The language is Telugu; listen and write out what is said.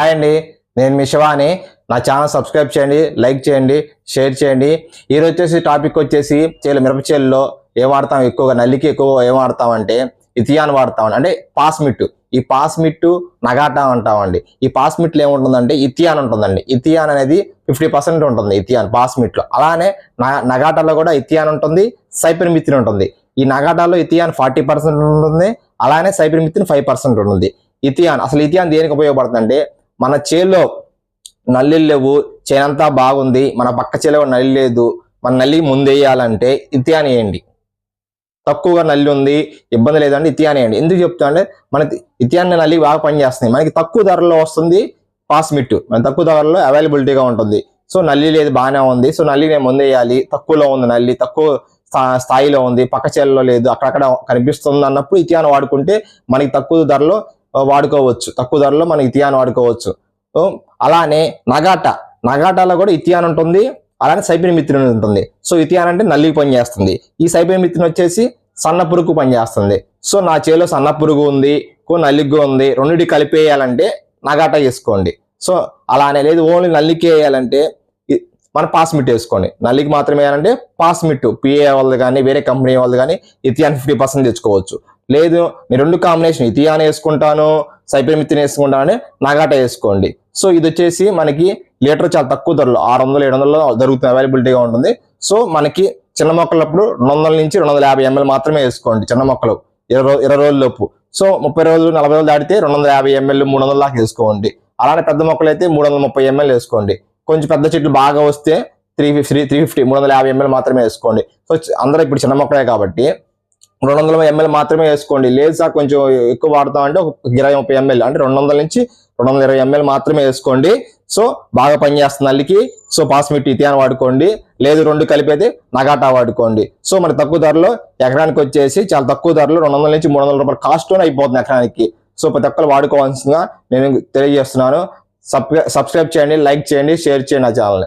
హాయ్ అండి నేను మీ శివాని. నా ఛానల్ సబ్స్క్రైబ్ చేయండి లైక్ చేయండి షేర్ చేయండి. ఈరోజు వచ్చేసి టాపిక్ వచ్చేసి చేలు మిరపచేలులో ఏం వాడతాం ఎక్కువగా? నల్లికి ఎక్కువ ఏం వాడతామంటే ఇథియాన్ వాడతామండి అంటే పాస్మిట్ ఈ పాస్మిట్ నగాటా అంటామండి. ఈ పాస్మిట్లో ఏముంటుందంటే ఇథియాన్ ఉంటుందండి. ఇథియాన్ అనేది ఫిఫ్టీ పర్సెంట్ ఉంటుంది ఇథియాన్ పాస్మిట్లో అలానే నగాటాలో కూడా ఇథియాన్ ఉంటుంది సైపర్మిథిన్ ఉంటుంది. ఈ నగాటాలో ఇథియాన్ ఫార్టీ పర్సెంట్ ఉంటుంది అలానే సైపర్మిథిన్ ఫైవ్ పర్సెంట్ ఉంటుంది. ఇథియాన్ అసలు ఇథియాన్ దేనికి ఉపయోగపడుతుందంటే మన చేలో నల్లి లేవు చేనంతా బాగుంది మన పక్క చేలో నల్లి లేదు మన నల్లి ముందేయాలంటే ఇథియాన్ వేయండి. తక్కువగా నల్లి ఉంది ఇబ్బంది లేదంటే ఇథియాన్ ఎందుకు చెప్తా అంటే మన ఇథియాన్ నల్లి బాగా పనిచేస్తుంది మనకి తక్కువ ధరలో వస్తుంది పాస్మిట్ మన తక్కువ ధరలో అవైలబిలిటీగా ఉంటుంది. సో నల్లి లేదు బాగానే ఉంది. సో నల్లి నేను ముందేయాలి తక్కువలో ఉంది నల్లి తక్కువ స్థా- స్థాయిలో ఉంది పక్క చేలలో లేదు అక్కడక్కడ కనిపిస్తుంది అన్నప్పుడు ఇథియాన్ వాడుకుంటే మనకి తక్కువ ధరలో వాడుకోవచ్చు. తక్కువ ధరలో మనం ఇథియాన్ వాడుకోవచ్చు. అలానే నగాటా. నగాటాలో కూడా ఇథియాన్ ఉంటుంది. అలానే సైబిన్ మిత్రుని ఉంటుంది. సో ఇథియాన్ అంటే నల్లి పనిచేస్తుంది ఈ సైబిన్ మిత్రుని వచ్చేసి సన్న పురుగు పనిచేస్తుంది సో నా చేలో సన్న పురుగు ఉంది కో నల్లిగ్గు ఉంది రెండింటి కలిపేయాలంటే నగాటా వేసుకోండి సో అలానే లేదు ఓన్లీ నల్లికి వేయాలంటే మన పాస్మిట్ వేసుకోండి. నల్లికి మాత్రమే వేయాలంటే పాస్మిట్ పిఏ వాళ్ళది కానీ వేరే కంపెనీ వాళ్ళది కానీ ఇథియాన్ ఫిఫ్టీ పర్సెంట్ తెచ్చుకోవచ్చు. లేదు నేను రెండు కాంబినేషన్ ఇథియాన్ వేసుకుంటాను సైపర్మితిన్ వేసుకుంటాను అంటే వేసుకోండి. సో ఇది వచ్చేసి మనకి లీటర్ చాలా తక్కువ ధరలో ఆరు వందలు ఏడు వందలలో దొరుకుతుంది అవైలబిలిటీగా ఉంటుంది. సో మనకి చిన్న మొక్కలప్పుడు రెండు వందల నుంచి రెండు వందల యాభై ఎంఎల్ మాత్రమే వేసుకోండి చిన్న మొక్కలు ఇరవై ఇరవై రోజుల లోపు సో ముప్పై రోజులు నలభై రోజులు దాటితే రెండు వందల యాభై ఎంఎల్ మూడు వందల దాకా వేసుకోండి. అలానే పెద్ద మొక్కలు అయితే మూడు వందల ముప్పై ఎంఎల్ వేసుకోండి. కొంచెం పెద్ద చెట్లు బాగా వస్తే త్రీ ఫిఫ్టీ త్రీ ఫిఫ్టీ మూడు వందల యాభై ఎంఎల్ మాత్రమే వేసుకోండి. సో అందరూ ఇప్పుడు చిన్న మొక్కలే కాబట్టి రెండు వందల ఎంఎల్ మాత్రమే వేసుకోండి. లేదు సార్ కొంచెం ఎక్కువ వాడతాం అంటే ఒక ఇరవై ముప్పై ఎంఎల్ అంటే రెండు వందల నుంచి రెండు వందల ఇరవై ఎంఎల్ మాత్రమే వేసుకోండి. సో బాగా పనిచేస్తుంది అల్లికి సో పాస్మిట్ ఇథియాన్ వాడుకోండి. లేదు రెండు కలిపి నగాటా వాడుకోండి. సో మన తక్కువ ధరలో ఎకరానికి వచ్చేసి చాలా తక్కువ ధరలో రెండు వందల నుంచి మూడు వందల రూపాయలు కాస్ట్లోనే అయిపోతుంది ఎకరానికి. సో ప్రతి ఒక్కరు వాడుకోవాల్సిందిగా నేను తెలియజేస్తున్నాను. సబ్స్క్రైబ్ చేయండి లైక్ చేయండి షేర్ చేయండి నా ఛానల్ని.